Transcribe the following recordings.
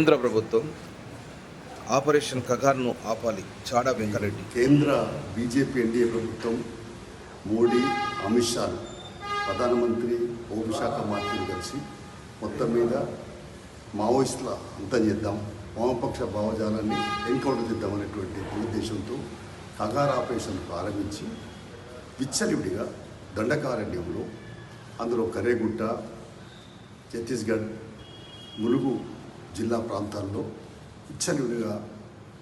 కేంద్ర ప్రభుత్వం ఆపరేషన్ కగార్ను ఆపాలి. చాడా వెంకరెడ్డి. కేంద్ర బీజేపీ ఎన్డీఏ ప్రభుత్వం మోడీ అమిత్ షా ప్రధానమంత్రి హోంశాఖ మంత్రిని కలిసి మొత్తం మీద మావోయిస్టుల అంతం చేద్దాం. వామపక్ష భావజాలాన్ని ఎన్కౌంటర్ చేద్దామనేటువంటి ఉద్దేశంతో కగార్ ఆపరేషన్ ప్రారంభించి విచ్చలివిడిగా దండకారణ్యంలో అందులో కరేగుట్ట ఛత్తీస్గఢ్ ములుగు జిల్లా ప్రాంతాల్లో ఇచ్చనివిడిగా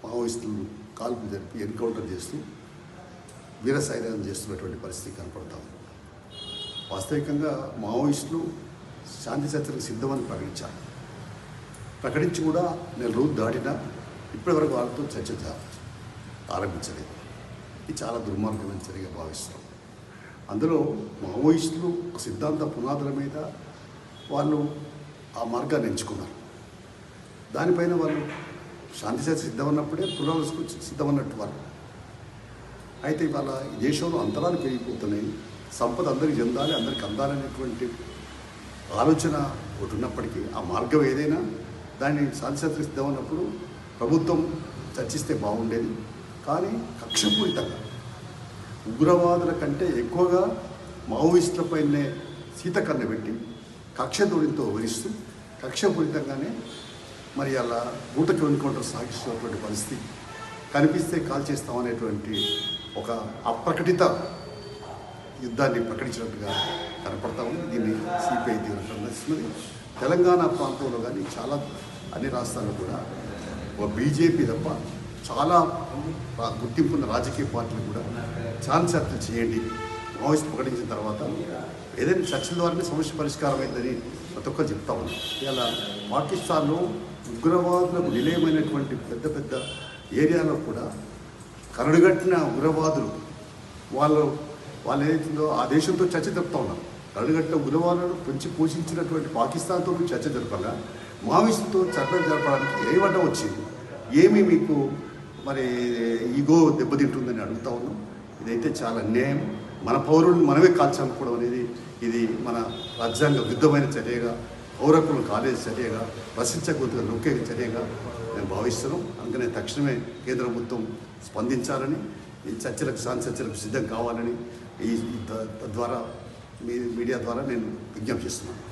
మావోయిస్టులు కాల్పు జరిపి ఎన్కౌంటర్ చేస్తూ వీరసైన్యం చేస్తున్నటువంటి పరిస్థితి కనపడతాం వాస్తవికంగా మావోయిస్టులు శాంతి చర్చలకు సిద్ధమని ప్రకటించారు. ప్రకటించి కూడా నెల రోజులు దాటినా ఇప్పటివరకు వాళ్ళతో చర్చ ఆరంభించలేదు ఇది చాలా దుర్మార్గమైన చర్యగా భావిస్తున్నాం. అందులో మావోయిస్టులు ఒక సిద్ధాంత పునాదుల మీద వాళ్ళు ఆ మార్గాన్ని ఎంచుకున్నారు. దానిపైన వాళ్ళు శాంతి చర్చ సిద్ధమన్నప్పుడే సిద్ధం సిద్ధమన్నట్టు వాళ్ళు. అయితే ఇవాళ దేశంలో అంతరాలు పెరిగిపోతున్నాయి. సంపద అందరికి చెందాలి అందరికి అందాలనేటువంటి ఆలోచన ఒకటి ఉన్నప్పటికీ ఆ మార్గం ఏదైనా దాన్ని శాంతిశాస్త్ర సిద్ధమన్నప్పుడు ప్రభుత్వం చర్చిస్తే బాగుండేది. కానీ కక్షపూరితంగా ఉగ్రవాదుల కంటే ఎక్కువగా మావోయిస్టులపైనే సీతకన్న పెట్టి కక్షదూడితో వివరిస్తూ కక్షపూరితంగానే మరి అలా గూటకి ఎన్కౌంటర్ సాగిస్తున్నటువంటి పరిస్థితి. కనిపిస్తే కాల్ చేస్తామనేటువంటి ఒక అప్రకటిత యుద్ధాన్ని ప్రకటించినట్టుగా కనపడతా ఉంది. దీన్ని సిపిఐ తీవ్ర తెలంగాణ ప్రాంతంలో కానీ చాలా అన్ని రాష్ట్రాల్లో కూడా ఒక బీజేపీ తప్ప చాలా గుర్తింపు గుర్తింపున్న రాజకీయ పార్టీలు కూడా ఛాన్స్ చర్చలు చేయండి. మావోయిస్ట్ ప్రకటించిన తర్వాత ఏదైనా చర్చల ద్వారానే సమస్య పరిష్కారం అయిందని ప్రతి ఒక్కరు చెప్తా ఉన్నారు ఇలా పాకిస్తాన్లో ఉగ్రవాదులకు నిలయమైనటువంటి పెద్ద పెద్ద ఏరియాలో కూడా కరడుగట్టిన ఉగ్రవాదులు వాళ్ళు వాళ్ళు ఏదైతుందో ఆ దేశంతో చర్చ జరుపుతా ఉన్నారు. కరడుగట్టిన ఉగ్రవాదులను పెంచి పోషించినటువంటి పాకిస్తాన్తో చర్చ జరపగా మావిస్టుతో చర్చ జరపడానికి ఏ వడ్డ వచ్చింది? ఏమి మీకు మరి ఈగో దెబ్బతింటుందని అడుగుతా ఉన్నాం. ఇదైతే చాలా అన్యాయం. మన పౌరులను మనమే కాల్చనుకోవడం అనేది ఇది మన రాజ్యాంగ విరుద్ధమైన చర్యగా పౌరకులను కాలేజీ చర్యగా రసించకూడదు నొక్కే చర్యగా నేను భావిస్తున్నాం అందుకనే తక్షణమే కేంద్ర ప్రభుత్వం స్పందించాలని ఈ చర్చలకు శాంతి చర్చలకు సిద్ధం కావాలని ఈ తద్వారా మీడియా ద్వారా నేను విజ్ఞప్తి చేస్తున్నాను.